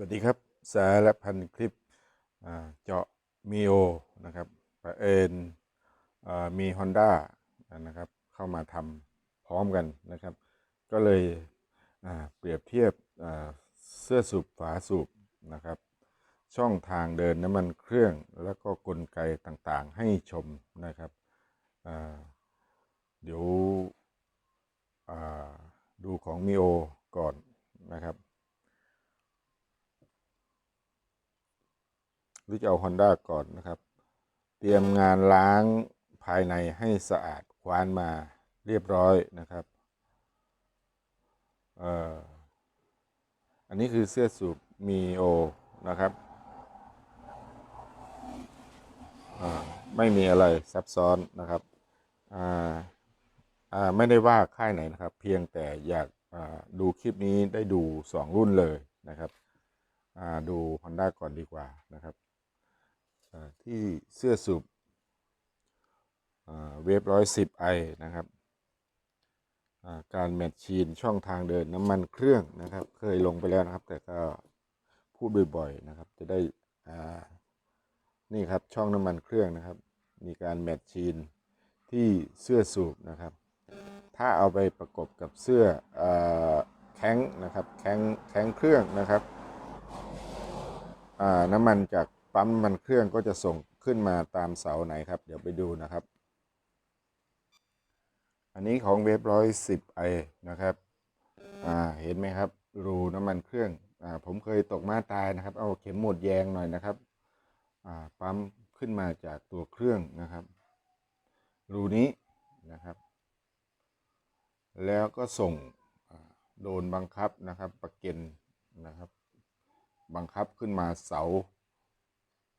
วัสดีครับ สารพันคลิปเจาะมีโอนะครับประเอิญมี Honda นะครับเข้ามาทำพร้อมกันนะครับ ก็เลยเปรียบเทียบเสื้อสูบฝาสูบนะครับ ช่องทางเดินน้ำมันเครื่องแล้วก็กลไกต่างๆให้ชมนะครับเดี๋ยวดูของมีโอก่อนนะครับ หรือจะเอา Honda ก่อนนะครับ เตรียมงานล้างภายในให้สะอาดคว้านมาเรียบร้อยนะครับเอ่ออันนี้คือเสื้อสูบมีโอนะครับไม่มีอะไรซับซ้อนนะครับไม่ได้ว่าค่ายไหนนะครับ เพียงแต่อยากดูคลิปนี้ได้ดู 2 รุ่นเลยนะครับดู Honda ก่อนดีกว่านะครับ ที่เสื้อสูบเวฟร้อยสิบไอนะครับการแมทชีนช่องทางเดินน้ำมันเครื่องนะครับ เคยลงไปแล้วนะครับ แต่ก็พูดบ่อยๆนะครับ จะได้นี่ครับช่องน้ำมันเครื่องนะครับ มีการแมทชีนที่เสื้อสูบนะครับ ถ้าเอาไปประกบกับเสื้ออแข้งนะครับแข้งแข้งเครื่องนะครับน้ำมันจาก ปั๊มน้ำมันเครื่องก็จะส่งขึ้นมาตามเสาไหนครับ เดี๋ยวไปดูนะครับ อันนี้ของเวฟร้อยสิบไอนะครับอ่าเห็นไหมครับ รูน้ำมันเครื่องอ่าผมเคยตกมาตายนะครับ เอาเข็มหมดแยงหน่อยนะครับอ่าปั๊มขึ้นมาจากตัวเครื่องนะครับ รูนี้นะครับ แล้วก็ส่งโดนบังคับนะครับ ประเก็นนะครับ บังคับขึ้นมาเสา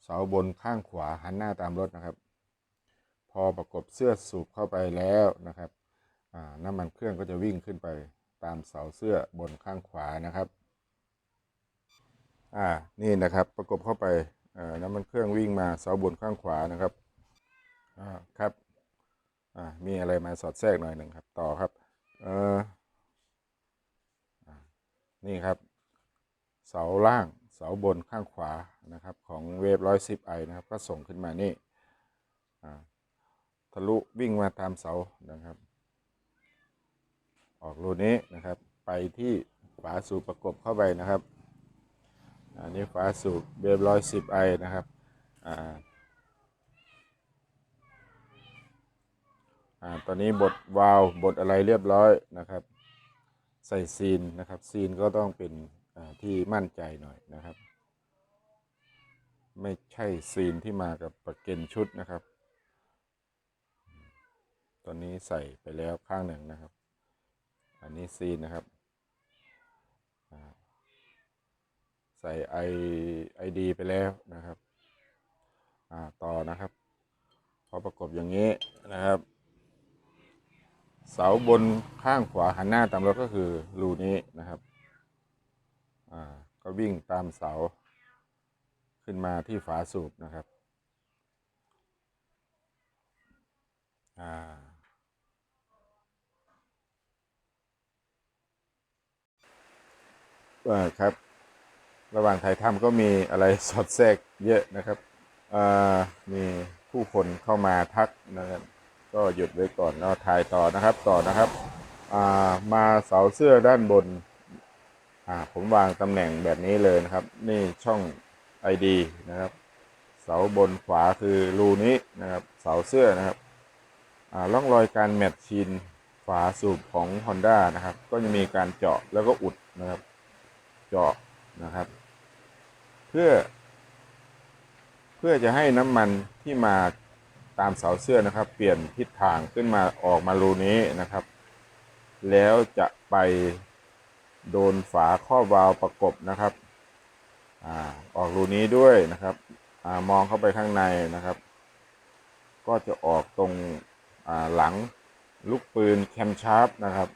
เสาบนข้างขวาหันหน้าตามรถนะครับ พอประกบเสื้อสูบเข้าไปแล้วนะครับน้ำมันเครื่องก็จะวิ่งขึ้นไปตามเสาเสื้อบนข้างขวานะครับอ่านี่นะครับประกบเข้าไปน้ำมันเครื่องวิ่งมาเสาบนข้างขวานะครับอ่าครับอ่ามีอะไรมาสอดแทรกหน่อยหนึ่งครับ ต่อครับเออนี่ครับ เสาล่าง เสาบนข้างขวานะครับของเวฟร้อยสิบไอนะครับก็ส่งขึ้นมานี่ทะลุวิ่งมาตามเสานะครับ ออกรูนี้นะครับไปที่ฝาสูบประกบเข้าไปนะครับอันนี้ฝาสูบเวฟร้อยสิบไอนะครับอ่าอ่าตอนนี้บดวาล์วบดอะไรเรียบร้อยนะครับ ใส่ซีนนะครับซีนก็ต้องเป็น ที่มั่นใจหน่อยนะครับ ไม่ใช่ซีนที่มากับประเก็นชุดนะครับ ตอนนี้ใส่ไปแล้วข้างหนึ่งนะครับ อันนี้ซีนนะครับ ใส่ไอไอดีไปแล้วนะครับต่อนะครับ พอประกบอย่างนี้นะครับเสาบนข้างขวาหันหน้าตามรถก็คือรูนี้นะครับ อ่าก็วิ่งตามเสา ขึ้นมาที่ฝาสูบนะครับอ่าว่าครับ ระหว่างถ่ายทำก็มีอะไรสอดแทรกเยอะนะครับอ่ามีผู้คนเข้ามาทักนะครับก็หยุดไว้ก่อนแล้วถ่ายต่อนะครับต่อนะครับอ่ามาเสาเสื้อด้านบน อ่าผมวางตำแหน่งแบบนี้เลยนะครับ นี่ช่อง ID นะครับ เสาบนขวาคือรูนี้นะครับ เสาเสื้อนะครับอ่าร่องรอยการแมทชีนฝาสูบของ Honda นะครับ ก็จะมีการเจาะแล้วก็อุดนะครับ เจาะนะครับ เพื่อ เพื่อจะให้น้ำมันที่มาตามเสาเสื้อนะครับ เปลี่ยนทิศทางขึ้นมาออกมารูนี้นะครับ แล้วจะไป โดนฝาครอบวาล์วประกบนะครับอ่าออกรูนี้ด้วยนะครับอามองเข้าไปข้างในนะครับ ก็จะออกตรงอ่าหลังลูกปืนแคมชาร์ปนะครับ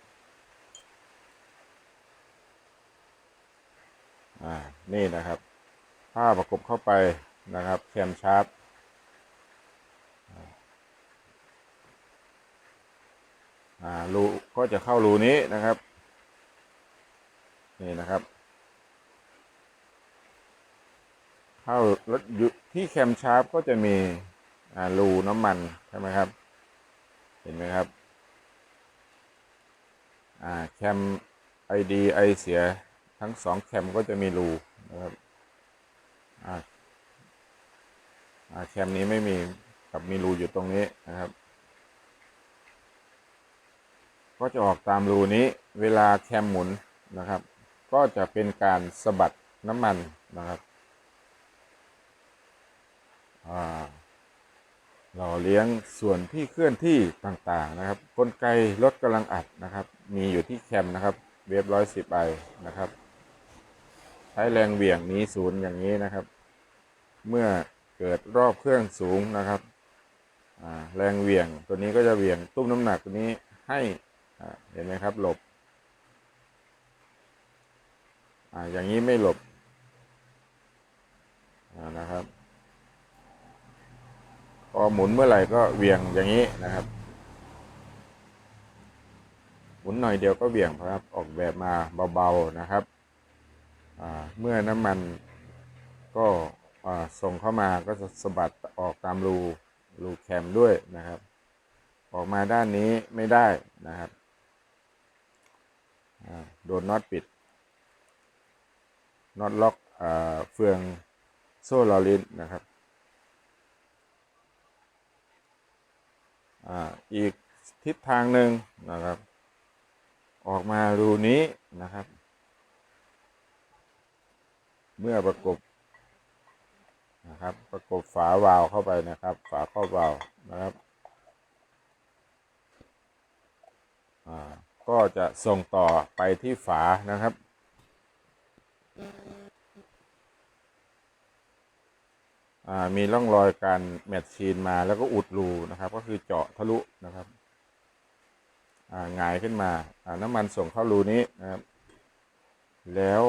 อ่านี่นะครับผ้าประกบเข้าไปนะครับแคมชาร์ปอ่ารูก็จะเข้ารูนี้นะครับ นี่นะครับเข้ารถยุที่แคมชาร์ปก็จะมีรูน้ำมันใช่ไหมครับ เห็นไหมครับแคมไอดีไอเสียทั้งสองแคมก็จะมีรูนะครับแคมนี้ไม่มีกับมีรูอยู่ตรงนี้นะครับ ก็จะออกตามรูนี้เวลาแคมหมุนนะครับ ก็จะเป็นการสะบัดน้ำมันนะครับอ่าหล่อเลี้ยงส่วนที่เคลื่อนที่ต่างๆนะครับ กลไกรถกำลังอัดนะครับ มีอยู่ที่แคมนะครับ เวฟร้อยสิบไอนะครับ ใช้แรงเหวี่ยงนี้ศูนย์อย่างนี้นะครับ เมื่อเกิดรอบเครื่องสูงนะครับแรงเหวี่ยงตัวนี้ก็จะเหวี่ยงตุ้มน้ำหนักตัวนี้ให้เห็นไหมครับหลบ อ่าอย่างนี้ไม่หลบนะครับ พอหมุนเมื่อไหร่ก็เวียงอย่างนี้นะครับ หมุนหน่อยเดียวก็เวียงครับออกแบบมาเบาๆนะครับเมื่อน้ำมันก็ส่งเข้ามาก็จะสะบัดออกตามรูรูแคมด้วยนะครับ ออกมาด้านนี้ไม่ได้นะครับโดนน็อตปิด น็อตล็อกเฟืองโซ่ลอลินนะครับอีกทิศทางหนึ่งนะครับ ออกมารูนี้นะครับ เมื่อประกบนะครับประกบฝาวาล์วเข้าไปนะครับ ฝาครอบวาล์วนะครับก็จะส่งต่อไปที่ฝานะครับ มีร่องรอยการแมทชีนมาแล้วก็อุดรูนะครับ ก็คือเจาะทะลุนะครับหงายขึ้นมาน้ำมันส่งเข้ารูนี้นะครับ แล้ว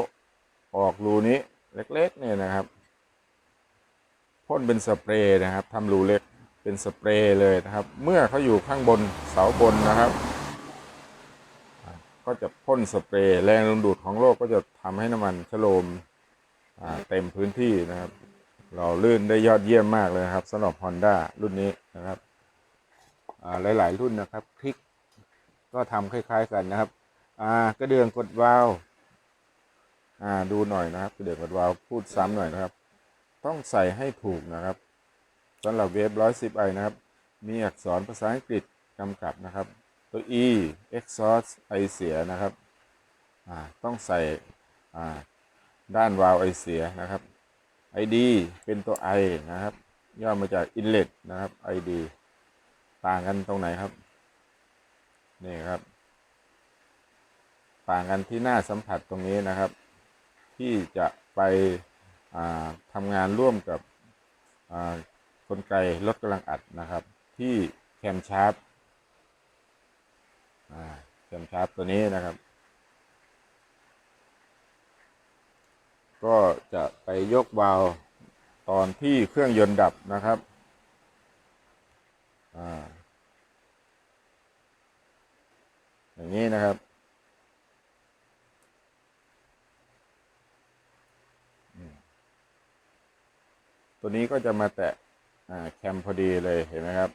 ออกรูนี้เล็กๆเนี่ยนะครับพ่นเป็นสเปรย์นะครับทำรูเล็กเป็นสเปรย์เลยนะครับ เมื่อเขาอยู่ข้างบนเสาบนนะครับ ก็จะพ่นสเปรย์แรงดึงดูดของโลกก็จะทำให้น้ำมันชโลมเต็มพื้นที่นะครับ เราลื่นได้ยอดเยี่ยมมากเลยครับสำหรับ Honda รุ่นนี้นะครับหลาย ๆ รุ่นนะครับ คลิกก็ทำคล้าย ๆ กันนะครับอ่ากระเดื่องกดวาล์วอ่าดูหน่อยนะครับกระเดื่องกดวาล์วพูดซ้ำหน่อยนะครับ ต้องใส่ให้ถูกนะครับสำหรับเวฟร้อยสิบไอนะครับ มีอักษรภาษาอังกฤษกำกับนะครับ ตัว E exhaust ไอเสียนะครับต้องใส่ด้านวาล์วไอเสียนะครับ ID เป็นตัว I นะครับ ย่อมาจาก inlet นะครับ ID ต่างกันตรงไหนครับ นี่ครับ ต่างกันที่หน้าสัมผัสตรงนี้นะครับ ที่จะไปทำงานร่วมกับกลไกรถกำลังอัดนะครับ ที่แคมชาร์ป อ่าแคมชาร์ปตัวนี้นะครับ ก็จะไปยกวาล์วตอนที่เครื่องยนต์ดับนะครับอ่าอย่างนี้นะครับตัวนี้ก็จะมาแตะแคมพอดีเลยเห็นไหมครับ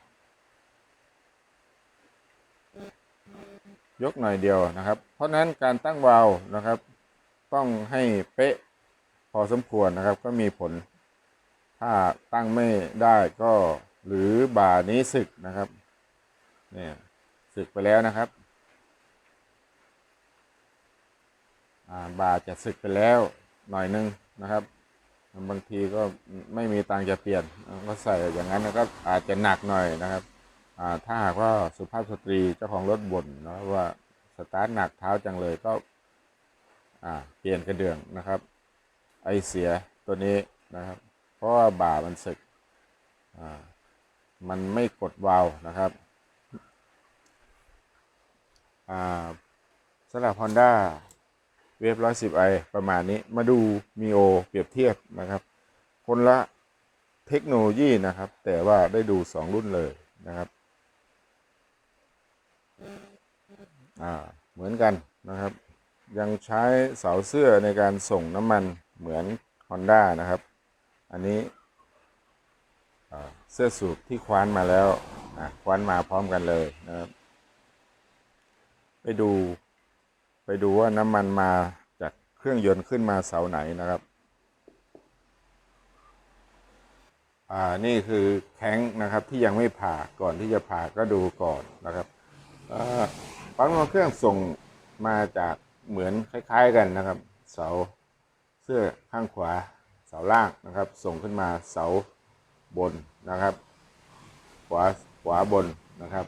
ยกหน่อยเดียวนะครับ เพราะฉะนั้นการตั้งวาล์วนะครับ ต้องให้เป๊ะพอสมควรนะครับ ก็มีผล ถ้าตั้งไม่ได้ก็หรือบ่านี้สึกนะครับเนี่ยสึกไปแล้วนะครับอ่าบ่าจะสึกไปแล้วหน่อยนึงนะครับ บางทีก็ไม่มีตังจะเปลี่ยนก็ใส่อย่างนั้นก็อาจจะหนักหน่อยนะครับ ถ้าหากว่าสุภาพสตรีเจ้าของรถบ่นนะว่าสตาร์ทหนักเท้าจังเลยก็เปลี่ยนกระเดื่องนะครับ ไอเสียตัวนี้นะครับ เพราะว่าบ่ามันสึกมันไม่กดวาล์วนะครับสำหรับ Honda เวฟร้อยสิบไอประมาณนี้มาดูมีโอเปรียบเทียบนะครับ คนละเทคโนโลยีนะครับ แต่ว่าได้ดูสองรุ่นเลยนะครับ อ่าเหมือนกันนะครับ ยังใช้เสาเสื้อในการส่งน้ำมันเหมือน Honda นะครับ อันนี้เสื้อสูบที่คว้านมาแล้วคว้านมาพร้อมกันเลยนะครับ ไปดูไปดูว่าน้ำมันมาจากเครื่องยนต์ขึ้นมาเสาไหนนะครับ อ่านี่คือแข้งนะครับที่ยังไม่ผ่าก่อนที่จะผ่าก็ดูก่อนนะครับอ่า ปั๊มน้ำมันเครื่องส่งมาจากเหมือนคล้าย ๆกันนะครับ เสาเสื้อข้างขวาเสาล่างนะครับ ส่งขึ้นมาเสาบนนะครับ ขวาขวาบนนะครับ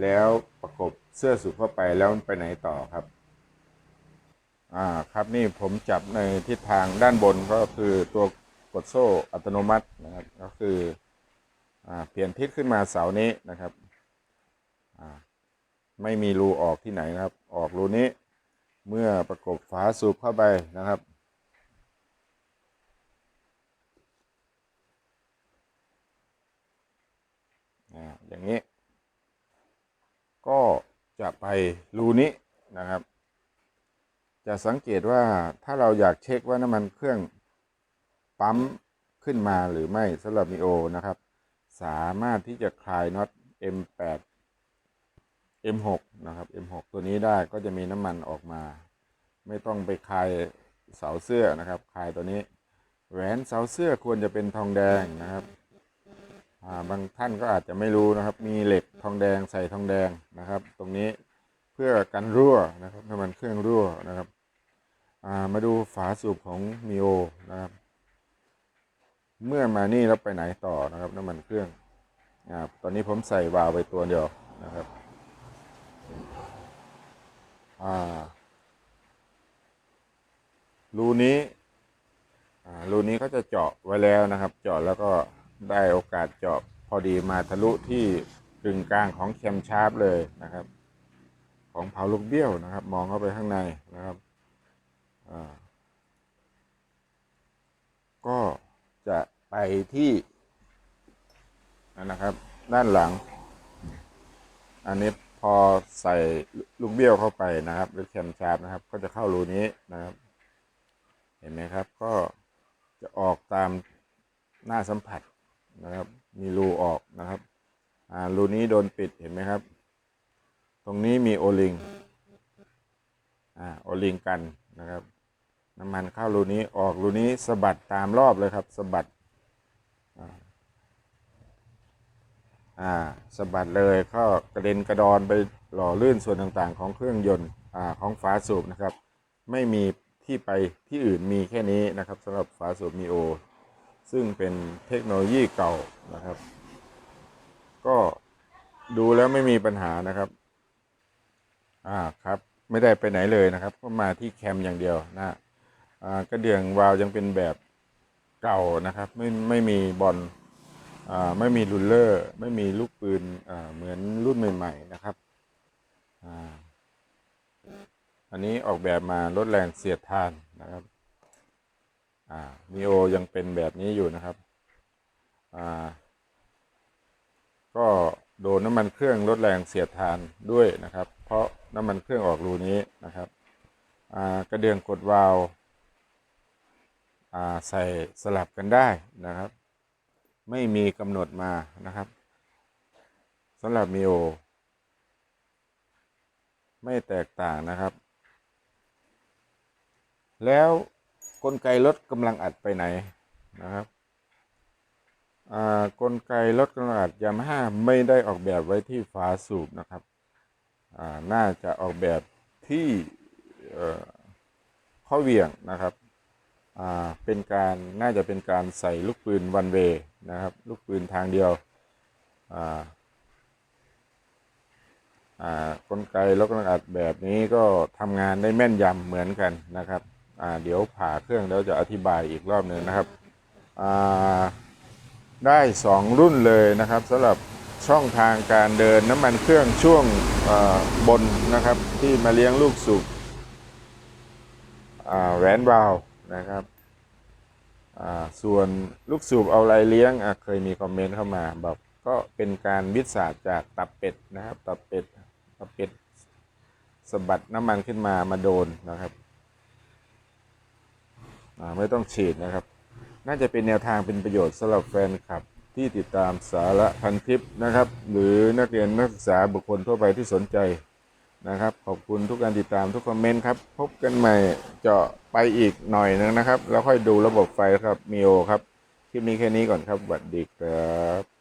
แล้วประกบเสื้อสูบเข้าไปแล้วมันไปไหนต่อครับอ่าครับนี่ผมจับในทิศทางด้านบนก็คือตัวกดโซ่อัตโนมัตินะครับก็คืออ่าเปลี่ยนทิศขึ้นมาเสานี้นะครับอ่า ไม่มีรูออกที่ไหนนะครับ ออกรูนี้ เมื่อประกบฝาสูบเข้าไปนะครับ อย่างนี้ ก็จะไปรูนี้นะครับ จะสังเกตว่าถ้าเราอยากเช็คว่าน้ำมันเครื่องปั๊มขึ้นมาหรือไม่สำหรับมีโอนะครับ สามารถที่จะคลายน็อต M8 M6 นะครับ M6 ตัวนี้ได้ก็จะมีน้ำมันออกมา ไม่ต้องไปคลายเสาเสื้อนะครับคลายตัวนี้ แหวนเสาเสื้อควรจะเป็นทองแดงนะครับอ่าบางท่านก็อาจจะไม่รู้นะครับ มีเหล็กทองแดงใส่ทองแดงนะครับ ตรงนี้เพื่อกันรั่วนะครับน้ำมันเครื่องรั่วนะครับอ่ามาดูฝาสูบของมิโอนะครับ เมื่อมานี่แล้วไปไหนต่อนะครับ น้ำมันเครื่องอตอนนี้ผมใส่วาล์วไปตัวเดียวนะครับ อ่า รูนี้อ่ารูนี้เขาจะเจาะไว้แล้วนะครับ เจาะแล้วก็ได้โอกาสเจาะพอดีมาทะลุที่กึ่งกลางของแคมชาร์ปเลยนะครับ ของเผาลูกเบี้ยวนะครับ มองเข้าไปข้างในนะครับอ่าก็จะไปที่นะครับ ด้านหลัง อันนี้ อใส่ลูกเบี้ยวเข้าไปนะครับหรือแคมชาร์ปนะครับ ก็จะเข้ารูนี้นะครับ เห็นไหมครับ ก็จะออกตามหน้าสัมผัสนะครับ มีรูออกนะครับอ่ารูนี้โดนปิดเห็นไหมครับ ตรงนี้มีโอลิงอ่าโอลิงกันนะครับ น้ำมันเข้ารูนี้ออกรูนี้สะบัดตามรอบเลยครับสะบัด อ่า อ่าสะบัดเลยก็กระเด็นกระดอนไปหล่อลื่นส่วนต่างๆ ของเครื่องยนต์อ่าของฝาสูบนะครับ ไม่มีที่ไปที่อื่นมีแค่นี้นะครับสำหรับฝาสูบมีโอ ซึ่งเป็นเทคโนโลยีเก่านะครับ ก็ดูแล้วไม่มีปัญหานะครับ อ่าครับ ไม่ได้ไปไหนเลยนะครับ ก็มาที่แคมอย่างเดียวนะอ่ากระเดื่องวาวยังเป็นแบบเก่านะครับ ไม่ไม่มีบอล ไม่มีรูลเลอร์ ไม่มีลูกปืนเหมือนรุ่นใหม่ ๆ นะครับอ,อันนี้ออกแบบมาลดแรงเสียดทานนะครับมีโอยังเป็นแบบนี้อยู่นะครับก็โดนน้ำมันเครื่องลดแรงเสียดทานด้วยนะครับ เพราะน้ำมันเครื่องออกรูนี้นะครับกระเดื่องกดวาล์วอ่าใส่สลับกันได้นะครับ ไม่มีกำหนดมานะครับสำหรับมีโอไม่แตกต่างนะครับ แล้วกลไกรถกำลังอัดไปไหนนะครับกลไกรถกำลังอัดยามาฮ่าไม่ได้ออกแบบไว้ที่ฝาสูบนะครับน่าจะออกแบบที่ข้อเหวี่ยงนะครับ อ่าเป็นการน่าจะเป็นการใส่ลูกปืนวันเวนะครับ ลูกปืนทางเดียวอ่าอ่ากลไกรถกำลังอัดแบบนี้ก็ทำงานได้แม่นยำเหมือนกันนะครับอ่าเดี๋ยวผ่าเครื่องแล้วจะอธิบายอีกรอบหนึ่งนะครับอ่าได้สองรุ่นเลยนะครับสำหรับช่องทางการเดินน้ำมันเครื่องช่วงอ่าบนนะครับ ที่มาเลี้ยงลูกสูบอ่าแหวนวาว นะครับ ส่วนลูกสูบเอาไรเลี้ยงเคยมีคอมเมนต์เข้ามาบอกก็เป็นการวิทยาศาสตร์จากตับเป็ดนะครับ ตับเป็ดตับเป็ดสะบัดน้ำมันขึ้นมามาโดนนะครับไม่ต้องฉีดนะครับ น่าจะเป็นแนวทางเป็นประโยชน์สำหรับแฟนคลับที่ติดตามสาระพันทิปนะครับ หรือนักเรียนนักศึกษาบุคคลทั่วไปที่สนใจ นะครับ ขอบคุณทุกการติดตามทุกคอมเมนต์ครับ พบกันใหม่เจาะไปอีกหน่อยนึงนะครับ แล้วค่อยดูระบบไฟครับมีโอครับ คลิปนี้แค่นี้ก่อนครับสวัสดีครับ